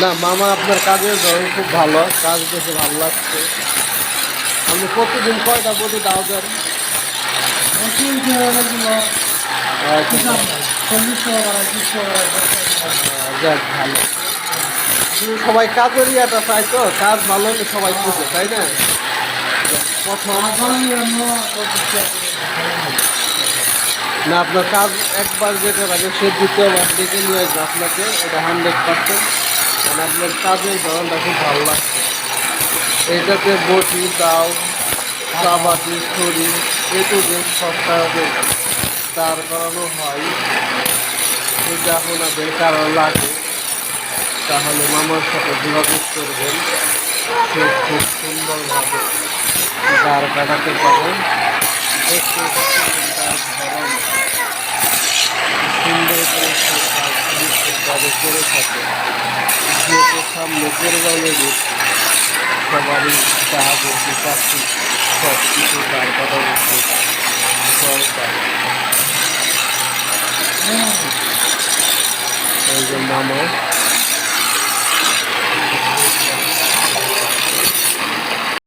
না, মামা আপনার কাজের ধরন, খুব ভালো। কাজ দেখে ভালো লাগছে। আপনি প্রতিদিন কয়টা বডি দাও দেন? ভালো। সবাই কাজের ইয়েটা চাই তো, কাজ ভালো হলে সবাই খুঁজে, তাই না? প্রথম। না, আপনার কাজ একবার যেটা লাগে সে দ্বিতীয়বার ডেকে নিয়ে আসবে আপনাকে, এটা হান্ড্রেড পার্সেন্ট মানে আপনার কাজের ধরনটা খুব ভালো লাগছে। এটাতে বটি, দাও, চাবাটি ছড়ি এটু যে সপ্তাহে দাঁড় করানো হয়। যদি আপনাদের কারও লাগে, তাহলে মামার সাথে যোগাযোগ করবেন। সে খুব সুন্দরভাবে দাঁড় কাটাতে পারেন দেখতে পাচ্ছেন তার ধরন সুন্দর করে সে কাজ নিশ্চিতভাবে করে থাকে। যেহেতু সামনে ঈদ, সবারই সাহায্য পারছি সব কিছু তার কথা উচিত সরকার এই জন্য মামা